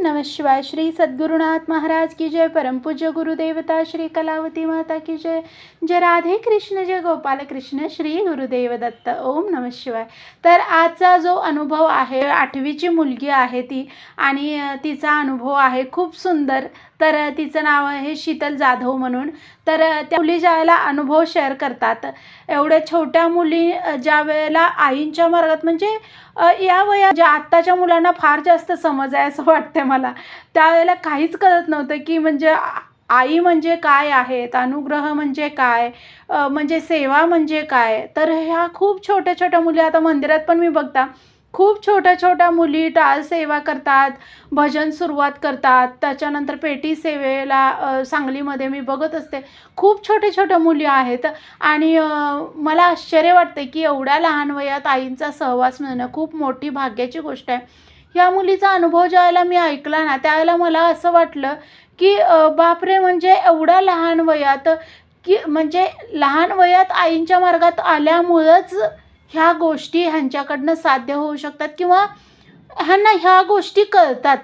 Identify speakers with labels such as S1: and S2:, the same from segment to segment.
S1: नमः शिवाय श्री सद्गुरुनाथ महाराज की जय। परमपूज्य गुरुदेवता श्री कलावती माता की जय। जय राधे कृष्ण जय गोपाल कृष्ण श्री गुरुदेव दत्त। ओम नमः शिवाय। तर आजचा जो अनुभव आहे आठवीची मुलगी आहे ती आणि तिचा अनुभव आहे खूप सुंदर। तर तिचं नाव आहे शीतल जाधव म्हणून. तर त्या मुली ज्यावेळेला अनुभव शेअर करतात. एवढ्या छोट्या मुली ज्या वेळेला आईंच्या मार्गात म्हणजे या वया ज्या आत्ताच्या मुलांना फार जास्त समज आहे असं वाटतं मला. त्यावेळेला काहीच कळत नव्हतं की म्हणजे आई म्हणजे काय आहेत अनुग्रह म्हणजे काय म्हणजे सेवा म्हणजे काय. तर ह्या खूप छोट्या छोट्या मुली आता मंदिरात पण मी बघता खूप छोट्या छोट्या मुली टाळ सेवा करतात भजन सुरुवात करतात. त्याच्यानंतर पेटी सेवेला सांगलीमध्ये मी बघत असते. खूप छोट्या छोट्या मुली आहेत आणि मला आश्चर्य वाटते की एवढ्या लहान वयात आईंचा सहवास मिळणं खूप मोठी भाग्याची गोष्ट आहे. या मुलीचा अनुभव ज्यावेळेला मी ऐकला ना त्यावेळेला मला असं वाटलं की बापरे म्हणजे एवढ्या लहान वयात की म्हणजे लहान वयात आईंच्या मार्गात आल्यामुळंच ह्या गोष्टी ह्यांच्याकडनं साध्य होऊ शकतात किंवा ह्यांना ह्या गोष्टी कळतात.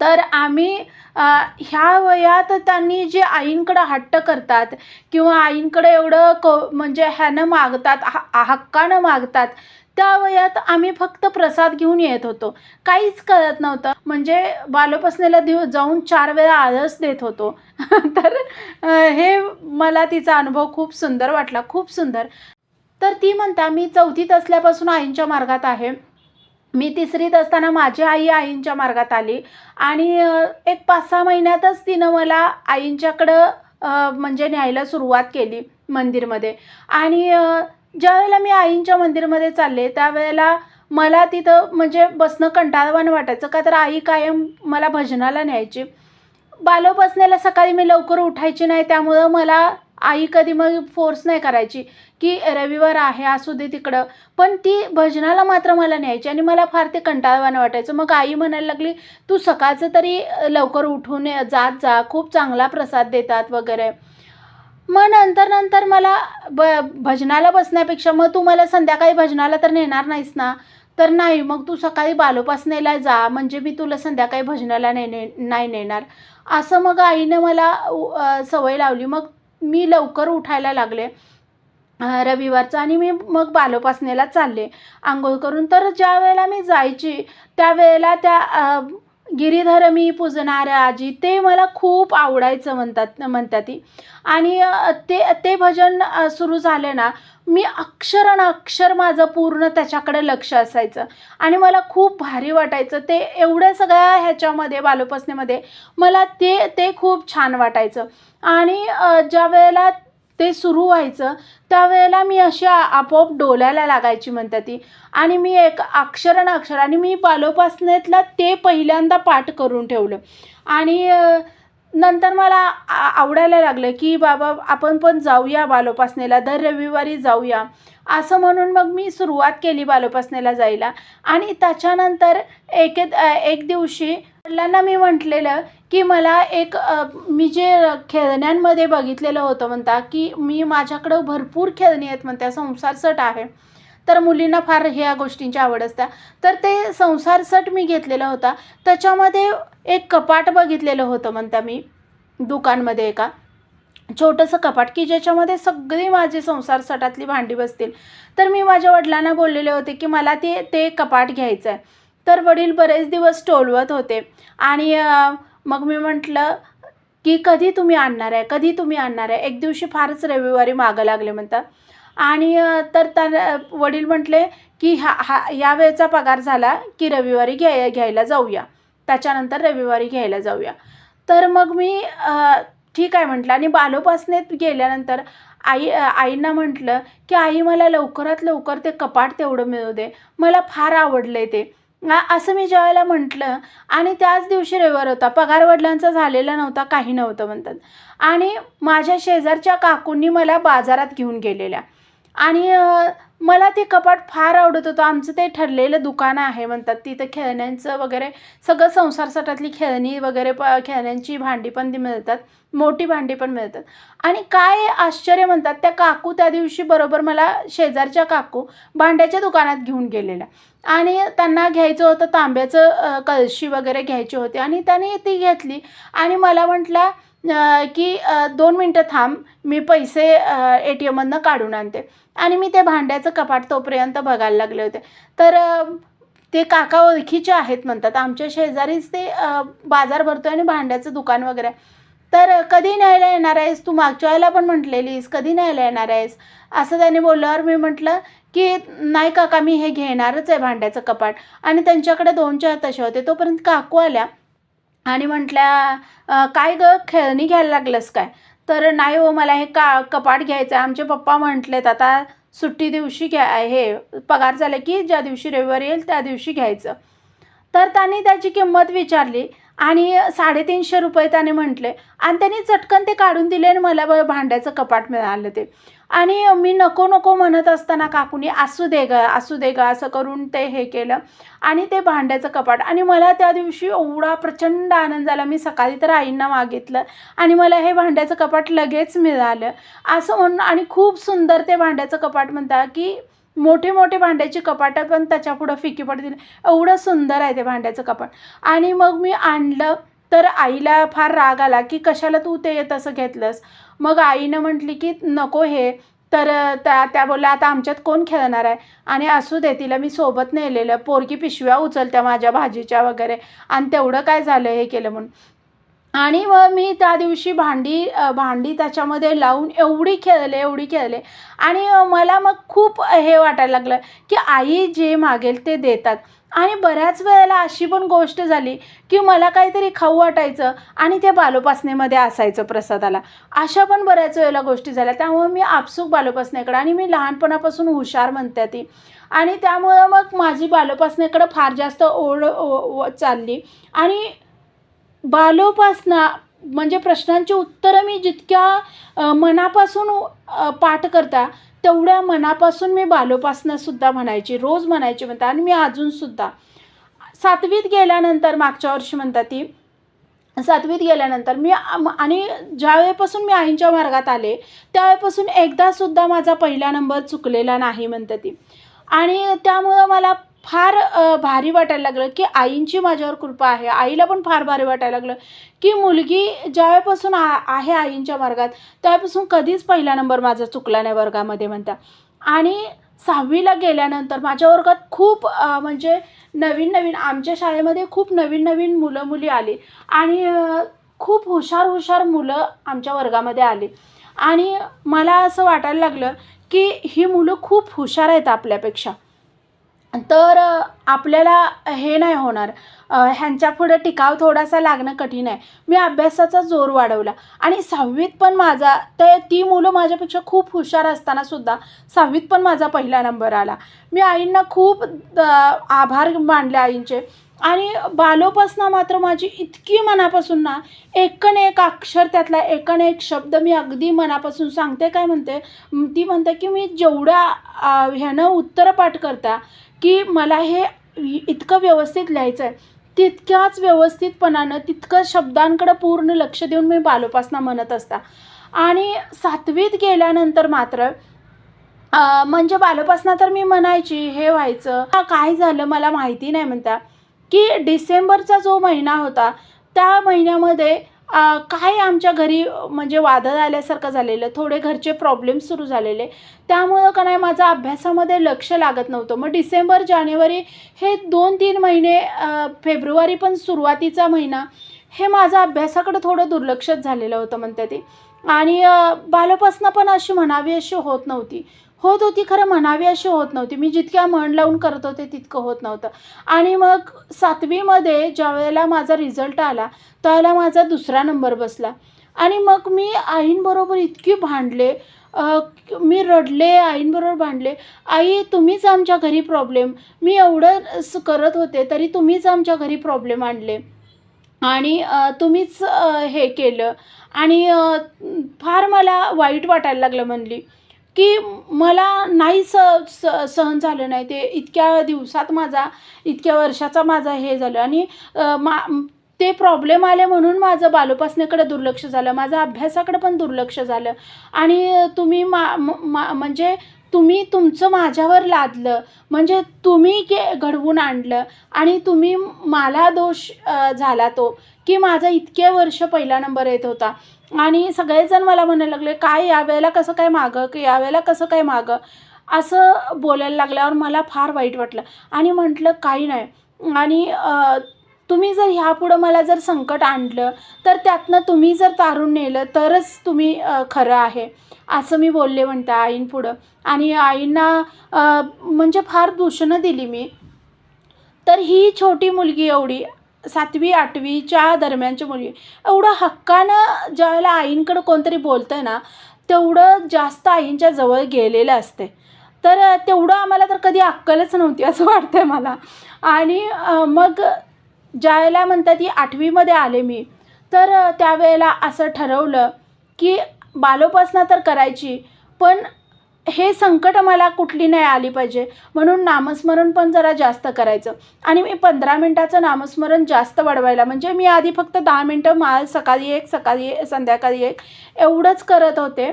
S1: तर आम्ही ह्या वयात त्यांनी जे आईंकडं हट्ट करतात किंवा आईंकडे एवढं क म्हणजे ह्यानं मागतात हा हक्कानं मागतात त्या वयात आम्ही फक्त प्रसाद घेऊन येत होतो. काहीच कळत नव्हतं. म्हणजे बालोपासनेला दिव जाऊन चार वेळा आळस देत होतो. तर हे मला तिचा अनुभव खूप सुंदर वाटला खूप सुंदर. तर ती म्हणता मी चौथीत असल्यापासून आईंच्या मार्गात आहे. मी तिसरीत असताना माझी आई आईंच्या मार्गात आली आणि एक पाच सहा महिन्यातच तिनं मला आईंच्याकडं म्हणजे न्यायला सुरुवात केली मंदिरमध्ये. आणि ज्यावेळेला मी आईंच्या मंदिरमध्ये चालले त्यावेळेला मला तिथं म्हणजे बसणं कंटाळवाणं वाटायचं का तर आई कायम मला भजनाला न्यायची. बालोपासनेला सकाळी मी लवकर उठायची नाही त्यामुळं मला आई कधी मग फोर्स नाही करायची की रविवार आहे असू दे तिकडं. पण ती भजनाला मात्र मला न्यायची आणि मला फार ते कंटाळवानं वाटायचं. मग आई म्हणायला लागली तू सकाळचं तरी लवकर उठून जात जा खूप चांगला प्रसाद देतात वगैरे. मग नंतर नंतर मला ब भजनाला बसण्यापेक्षा मग तू मला संध्याकाळी भजनाला तर नेणार नाहीस ना? तर नाही मग तू सकाळी बालोपासनेला जा म्हणजे मी तुला संध्याकाळी भजनाला ने नाही नेणार. असं मग आईनं मला सवय लावली. मग मी लवकर उठायला लागले. रविवारचं आणि मी मग बालोपासनेला चालले. आंघोळ करून तर ज्या वेळेला मी जायची त्यावेळेला त्या गिरीधर मी पूजणाऱ्या आजी ते मला खूप आवडायचं म्हणतात म्हणतात ती. आणि ते ते भजन सुरू झाले ना मी अक्षर अक्षर माझं पूर्ण त्याच्याकडे लक्ष असायचं. आणि मला खूप भारी वाटायचं. ते एवढ्या सगळ्या ह्याच्यामध्ये बालोपासनेमध्ये मला ते ते खूप छान वाटायचं. आणि ज्या वेळेला ते सुरू व्हायचं त्यावेळेला मी अशी आपोआप डोलायला लागायची म्हणतात ती. आणि मी एक अक्षर अक्षर आणि मी बालोपासनेतला ते पहिल्यांदा पाठ करून ठेवलं. आणि नंतर मला आ- आवडायला लागलं की बाबा आपण पण जाऊया बालोपासनेला दर रविवारी जाऊया. असं म्हणून मग मी सुरुवात केली बालोपासनेला जायला. आणि त्याच्यानंतर एक एक दिवशी वडिलांना मी म्हटलेलं की मला एक मी जे खेळण्यांमध्ये बघितलेलं होतं म्हणता की मी माझ्याकडं भरपूर खेळणी आहेत म्हणत्या संसारसट आहे. तर मुलींना फार ह्या गोष्टींची आवड असत्या तर ते संसार सट मी घेतलेला होता. त्याच्यामध्ये एक कपाट बघितलेलं होतं म्हणता मी दुकानमध्ये एका. छोटंसं कपाट की ज्याच्यामध्ये सगळी माझी संसार सटातली भांडी बसतील. तर मी माझ्या वडिलांना बोललेले होते की मला ते ते कपाट घ्यायचं आहे तर वडील बरेच दिवस टोलवत होते. आणि मग मी म्हटलं की कधी तुम्ही आणणार आहे? कधी तुम्ही आणणार आहे? एक दिवशी फारच रविवारी मागं लागले म्हणतात आणि तर त्या वडील म्हटले की हा हा या वेळचा पगार झाला की रविवारी घ्याय घ्यायला जाऊया. त्याच्यानंतर रविवारी घ्यायला जाऊया. तर मग मी ठीक आहे म्हटलं. आणि बालोपासनेत गेल्यानंतर आई आईंना म्हटलं की आई मला लवकरात लवकर ते कपाट तेवढं मिळू दे. मला फार आवडलं आहे ते असं मी ज्यावेळेला म्हटलं. आणि त्याच दिवशी रविवार होता. पगार वडिलांचा झालेला नव्हता. काही नव्हतं म्हणतात. आणि माझ्या शेजारच्या काकूंनी मला बाजारात घेऊन गेलेल्या. आणि मला ते कपाट फार आवडत होतं. आमचं ते ठरलेलं दुकान आहे म्हणतात तिथं खेळण्यांचं वगैरे सगळं संसारसाठातली खेळणी वगैरे प खेळण्यांची भांडी पण ती मिळतात. मोठी भांडी पण मिळतात. आणि काय आश्चर्य म्हणतात त्या काकू त्या दिवशी बरोबर मला शेजारच्या काकू भांड्याच्या दुकानात घेऊन गेलेल्या. आणि त्यांना घ्यायचं होतं तांब्याचं कळशी वगैरे घ्यायची होती आणि त्याने ती घेतली. आणि मला म्हटला की दोन मिनटं थांब मी पैसे ए टी एममधनं काढून आणते. आणि मी ते भांड्याचं कपाट तोपर्यंत बघायला लागले होते. तर ते काका ओळखीचे आहेत म्हणतात. आमच्या शेजारीच ते बाजार भरतो आणि भांड्याचं दुकान वगैरे तर कधी न्यायला येणार आहेस? तू मागच्या वेळेला पण म्हटलेलीस. कधी न्यायला येणार आहेस? असं त्याने बोलल्यावर मी म्हटलं की नाही काका मी हे घेणारच आहे भांड्याचं कपाट. आणि त्यांच्याकडे दोन चार तसे होते. तोपर्यंत काकू आल्या. आणि म्हटल्या काय गं खेळणी घ्यायला लागलंस काय? तर नाही हो मला हे का कपाट घ्यायचं आहे आमचे पप्पा म्हटलेत आता सुट्टी दिवशी घ्या हे पगार झाले की ज्या दिवशी रविवारी येईल त्या दिवशी घ्यायचं. तर त्यांनी त्याची किंमत विचारली आणि साडेतीनशे रुपये त्याने म्हटले. आणि त्यांनी चटकन ते काढून दिले आणि मला ब- भांड्याचं कपाट मिळालं ते. आणि मी नको नको म्हणत असताना काकूनी असू दे ग असू दे ग असं करून ते हे केलं. आणि ते भांड्याचं कपाट. आणि मला त्या दिवशी एवढा प्रचंड आनंद झाला. मी सकाळी तर आईंना मागितलं आणि मला हे भांड्याचं कपाट लगेच मिळालं. असं म्हणून आणि खूप सुंदर ते भांड्याचं कपाट म्हणता की मोठे मोठे भांड्याची कपाटं पण त्याच्यापुढं फिकी पडतील एवढं सुंदर आहे ते भांड्याचं कपाट. आणि मग मी आणलं तर आईला फार राग आला की कशाला तू ते तसं घेतलंस? मग आईनं म्हटली की नको हे. तर त्या त्या बोलल्या आता आमच्यात कोण खेळणार आहे? आणि असू दे तिला मी सोबत नेलेलं. पोरकी पिशव्या उचलत्या माझ्या भाजीच्या वगैरे. आणि तेवढं काय झालं हे केलं म्हणून. आणि मग मी त्या दिवशी भांडी भांडी त्याच्यामध्ये लावून एवढी खेळले एवढी खेळले. आणि मला मग खूप हे वाटायला लागलं की आई जे मागेल ते देतात. आणि बऱ्याच वेळेला अशी पण गोष्ट झाली की मला काहीतरी खाऊ वाटायचं आणि ते बालोपासनेमध्ये असायचं प्रसादाला. अशा पण बऱ्याच वेळेला गोष्टी झाल्या. त्यामुळे मी आपसूक बालोपासनेकडं आणि मी लहानपणापासून हुशार म्हणते ती. आणि त्यामुळं मग माझी बालोपासनेकडं फार जास्त ओढ ओ- चालली. आणि बालोपासना म्हणजे प्रश्नांची उत्तरं मी जितक्या मनापासून पाठ करता तेवढ्या मनापासून मी बालोपासनासुद्धा म्हणायची रोज म्हणायची म्हणता आणि मी अजूनसुद्धा सातवीत गेल्यानंतर मागच्या वर्षी म्हणता ती सातवीत गेल्यानंतर मी आणि ज्यावेळेपासून मी आईंच्या मार्गात आले त्यावेळेपासून एकदासुद्धा माझा पहिला नंबर चुकलेला नाही म्हणतात ती. आणि त्यामुळं मला फार भारी वाटायला लागलं की आईंची माझ्यावर कृपा आहे. आईला पण फार भारी वाटायला लागलं की मुलगी ज्यावेळेपासून आ आहे आईंच्या वर्गात त्यावेळेपासून कधीच पहिला नंबर माझा चुकला नाही वर्गामध्ये म्हणता. आणि सहावीला गेल्यानंतर माझ्या वर्गात खूप म्हणजे नवीन नवीन आमच्या शाळेमध्ये खूप नवीन नवीन मुलं मुली आली. आणि खूप हुशार हुशार मुलं आमच्या वर्गामध्ये आली. आणि मला असं वाटायला लागलं की ही मुलं खूप हुशार आहेत आपल्यापेक्षा. तर आपल्याला हे नाही होणार. ह्यांच्या पुढं टिकाव थोडासा लागणं कठीण आहे. मी अभ्यासाचा जोर वाढवला. आणि सहावीत पण माझा ते ती मुलं माझ्यापेक्षा खूप हुशार असताना सुद्धा सहावीत पण माझा पहिला नंबर आला. मी आईंना खूप आभार मानले आईंचे. आणि बालोपासना मात्र माझी इतकी मनापासून ना एकन एक अक्षर त्यातला एकन एक शब्द मी अगदी मनापासून सांगते काय म्हणते? ती म्हणते की मी जेवढ्या ह्यानं उत्तरपाठ करता की मला हे इतकं व्यवस्थित लिहायचं आहे तितक्याच व्यवस्थितपणानं तितकं शब्दांकडं पूर्ण लक्ष देऊन मी बालोपासना म्हणत असता. आणि सातवीत गेल्यानंतर मात्र म्हणजे बालोपासना तर मी म्हणायची हे व्हायचं. हा, काय झालं मला माहिती नाही म्हणता की डिसेंबरचा जो महिना होता त्या महिन्यामध्ये काय आमच्या घरी म्हणजे वादळ आल्यासारखं झालेलं थोडे घरचे प्रॉब्लेम सुरू झालेले. त्यामुळं का नाही माझा अभ्यासामध्ये लक्ष लागत नव्हतं. मग डिसेंबर जानेवारी हे दोन तीन महिने फेब्रुवारी पण सुरुवातीचा महिना हे माझं अभ्यासाकडे थोडं दुर्लक्षच झालेलं होतं म्हणते ती. आणि अ, पण अशी म्हणावी अशी होत नव्हती. होत होती खरं म्हणावी अशी होत नव्हती. मी जितक्या मन लावून करत होते तितकं होत नव्हतं. आणि मग सातवीमध्ये ज्यावेळेला माझा रिझल्ट आला त्यावेळेला माझा दुसरा नंबर बसला. आणि मग मी आईंबरोबर इतकी भांडले मी रडले आईंबरोबर भांडले. आई तुम्हीच आमच्या घरी प्रॉब्लेम मी एवढं स- करत होते तरी तुम्हीच आमच्या घरी प्रॉब्लेम आणले. आणि तुम्हीच हे केलं. आणि फार मला वाईट वाटायला लागलं म्हणली की मला नाही स स सहन झालं नाही. ते इतक्या दिवसात माझा इतक्या वर्षाचा माझा हे झालं. आणि मा ते प्रॉब्लेम आले म्हणून माझं बालोपासनेकडे दुर्लक्ष झालं. माझं अभ्यासाकडे पण दुर्लक्ष झालं. आणि तुम्ही मा मा म्हणजे तुम्ही तुमचं माझ्यावर लादलं. म्हणजे तुम्ही के घडवून आणलं. आणि तुम्ही मला दोष झाला तो की माझा इतके वर्ष पहिला नंबर येत होता. आणि सगळेजण मला म्हणायला लागले काय यावेळेला कसं काय मागं? की यावेळेला कसं काय मागं? असं बोलायला लागल्यावर मला फार वाईट वाटलं. आणि म्हटलं काही नाही. आणि तुम्ही जर ह्यापुढं मला जर संकट आणलं तर त्यातनं तुम्ही जर तारून नेलं तरच तुम्ही खरं आहे. असं मी बोलले म्हणते आईंपुढं आणि आईंना म्हणजे फार दूषणं दिली मी. तर ही छोटी मुलगी एवढी सातवी आठवीच्या दरम्यानची मुलगी एवढं हक्कानं ज्यावेळेला आईंकडं कोणतरी बोलतं आहे ना तेवढं जास्त आईंच्या जवळ गेलेलं असते तर तेवढं आम्हाला तर कधी अक्कलच नव्हती असं वाटतं आहे मला. आणि मग ज्यावेळेला म्हणतात ती आठवीमध्ये आले मी. तर त्यावेळेला असं ठरवलं की बालोपासना तर करायची पण हे संकट मला कुठली नाही आली पाहिजे. म्हणून नामस्मरण पण जरा जास्त करायचं. आणि मी पंधरा मिनटाचं नामस्मरण जास्त वाढवायला म्हणजे मी आधी फक्त दहा मिनटं मा सकाळी एक सकाळी एक, संध्याकाळी एक एवढंच करत होते.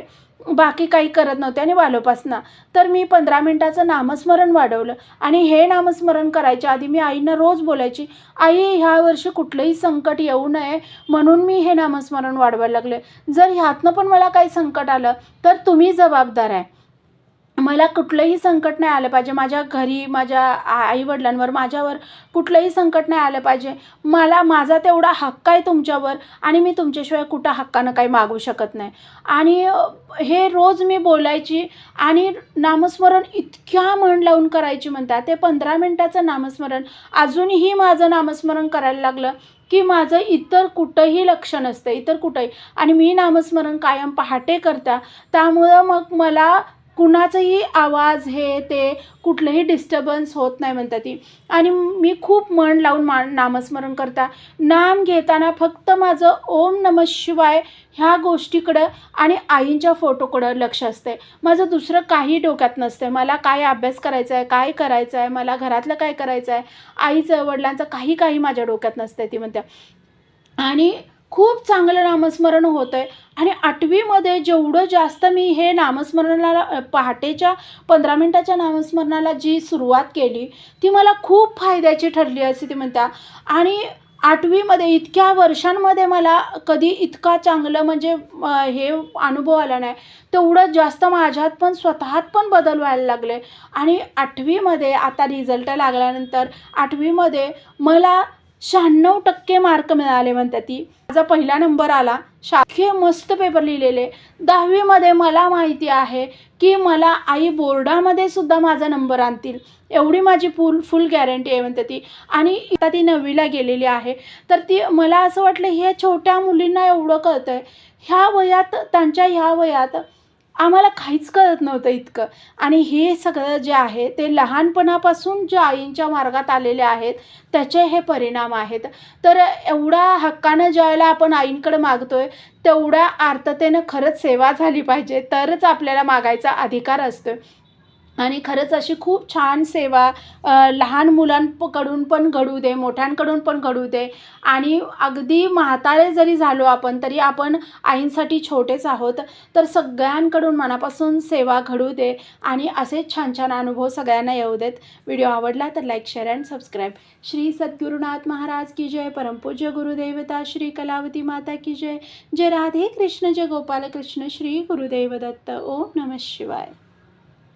S1: बाकी काही करत नव्हते आणि बालोपासना तर मी पंधरा मिनटाचं नामस्मरण वाढवलं आणि हे नामस्मरण करायच्या आधी मी आईनं रोज बोलायची आई ह्या वर्षी कुठलंही संकट येऊ नये म्हणून मी हे नामस्मरण वाढवायला लागले. जर ह्यातनं पण मला काही संकट आलं तर तुम्ही जबाबदार आहे. मला कुठलंही संकट नाही आलं पाहिजे. माझ्या घरी माझ्या आईवडिलांवर माझ्यावर कुठलंही संकट नाही आलं पाहिजे. मला माझा तेवढा हक्क आहे तुमच्यावर आणि मी तुमच्याशिवाय कुठं हक्कानं काही मागू शकत नाही. आणि हे रोज मी बोलायची आणि नामस्मरण इतक्या मन लावून करायची म्हणतात. ते पंधरा मिनटाचं नामस्मरण. अजूनही माझं नामस्मरण करायला लागलं की माझं इतर कुठंही लक्ष नसतं इतर कुठंही. आणि मी नामस्मरण कायम पहाटे करता त्यामुळं मग मला कुणाचंही आवाज हे ते कुठलंही डिस्टर्बन्स होत नाही म्हणतात ती. आणि मी खूप मन लावून मा नामस्मरण करता. नाम घेताना फक्त माझं ओम नम शिवाय ह्या गोष्टीकडं आणि आईंच्या फोटोकडं लक्ष असते माझं दुसरं काही डोक्यात नसतं मला काय अभ्यास करायचा आहे काय करायचं आहे मला घरातलं काय करायचं आहे आईचं वडिलांचं काही काही माझ्या डोक्यात नसतं ती म्हणत्या. आणि खूप चांगलं नामस्मरण होतं आहे आणि आठवीमध्ये जेवढं जास्त मी हे नामस्मरणाला पहाटेच्या पंधरा मिनटाच्या नामस्मरणाला जी सुरुवात केली ती मला खूप फायद्याची ठरली असे ती म्हणत्या. आणि आठवीमध्ये इतक्या वर्षांमध्ये मला कधी इतका चांगलं म्हणजे हे अनुभव आला नाही. तेवढं जास्त माझ्यात पण स्वतःत पण बदल व्हायला लागले. आणि आठवीमध्ये आता रिझल्ट लागल्यानंतर आठवीमध्ये मला शहाण्णव टक्के मार्क मिळाले म्हणतात ती. माझा पहिला नंबर आला. शाखे मस्त पेपर लिहिलेले. दहावीमध्ये मला माहिती आहे की मला आई बोर्डामध्ये सुद्धा माझा नंबर आणतील. एवढी माझी फुल फुल गॅरंटी आहे म्हणते ती. आणि आता ती नववीला गेलेली आहे. तर ती मला असं वाटलं हे छोट्या मुलींना एवढं कळतं आहे ह्या वयात त्यांच्या ह्या वयात आम्हाला काहीच कळत नव्हतं इतकं. आणि हे सगळं जे आहे ते लहानपणापासून ज्या आईंच्या मार्गात आलेले आहेत त्याचे हे परिणाम आहेत. तर एवढा हक्कानं ज्यावेळेला आपण आईंकडे मागतोय तेवढ्या आर्ततेनं खरंच सेवा झाली पाहिजे. तरच आपल्याला मागायचा अधिकार असतो आणि खरंच अशी खूप छान सेवा लहान मुलांकडून पण घडू दे मोठ्यांकडून पण घडू दे. आणि अगदी म्हातारे जरी झालो आपण तरी आपण आईंसाठी छोटेच आहोत तर सगळ्यांकडून मनापासून सेवा घडू दे. आणि असेच छान छान अनुभव सगळ्यांना येऊ देत. व्हिडिओ आवडला तर like share and subscribe. Shri Sadgurunath Maharaj की जय. परमपूज्य गुरुदेवता श्री कलावती माता की जय. जय राधे कृष्ण जय गोपाल कृष्ण श्री गुरुदेव दत्त. ओम नमः शिवाय.